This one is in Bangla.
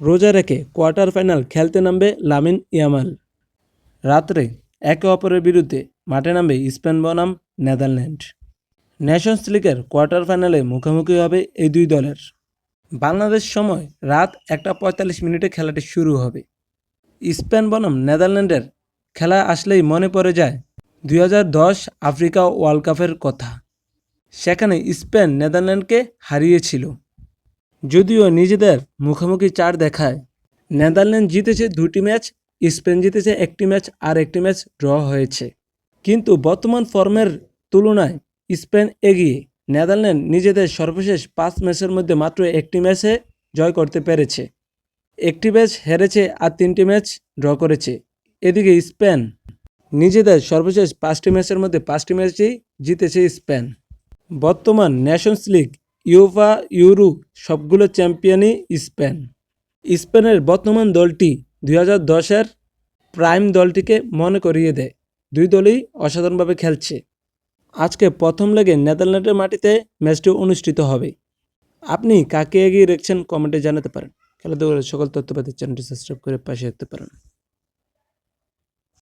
রোজা রেখে কোয়ার্টার ফাইনাল খেলতে নামবে লামিন ইয়ামাল। রাত্রে একে অপরের বিরুদ্ধে মাঠে নামবে স্পেন বনাম নেদারল্যান্ড। নেশনস লিগের কোয়ার্টার ফাইনালে মুখোমুখি হবে এই দুই দলের। বাংলাদেশ সময় রাত একটা পঁয়তাল্লিশ মিনিটে খেলাটি শুরু হবে। স্পেন বনাম নেদারল্যান্ডের খেলা আসলেই মনে পড়ে যায় দুই হাজার দশ আফ্রিকা ওয়ার্ল্ড কাপের কথা। সেখানে স্পেন নেদারল্যান্ডকে হারিয়েছিল। যদিও নিজেদের মুখোমুখি চার দেখায়। নেদারল্যান্ড জিতেছে দুটি ম্যাচ, স্পেন জিতেছে একটি ম্যাচ আর একটি ম্যাচ ড্র হয়েছে। কিন্তু বর্তমান ফর্মের তুলনায় স্পেন এগিয়ে। নেদারল্যান্ড নিজেদের সর্বশেষ পাঁচ ম্যাচের মধ্যে মাত্র একটি ম্যাচে জয় করতে পেরেছে। একটি ম্যাচ হেরেছে আর তিনটি ম্যাচ ড্র করেছে। এদিকে স্পেন নিজেদের সর্বশেষ পাঁচটি ম্যাচের মধ্যে পাঁচটি ম্যাচেই জিতেছে স্পেন। বর্তমান নেশনস লিগ ইউফা, ইউরো সবগুলো চ্যাম্পিয়নই স্পেন। স্পেনের বর্তমান দলটি দুই হাজার দশের প্রাইম দলটিকে মনে করিয়ে দেয়। দুই দলই অসাধারণভাবে খেলছে। আজকে প্রথম লেগে নেদারল্যান্ডের মাটিতে ম্যাচটি অনুষ্ঠিত হবে। আপনি কাকে এগিয়ে রেখেছেন কমেন্টে জানাতে পারেন। খেলাধুলার সকল তথ্য পেতে চ্যানেলটি সাবস্ক্রাইব করে পাশে রাখতে পারেন।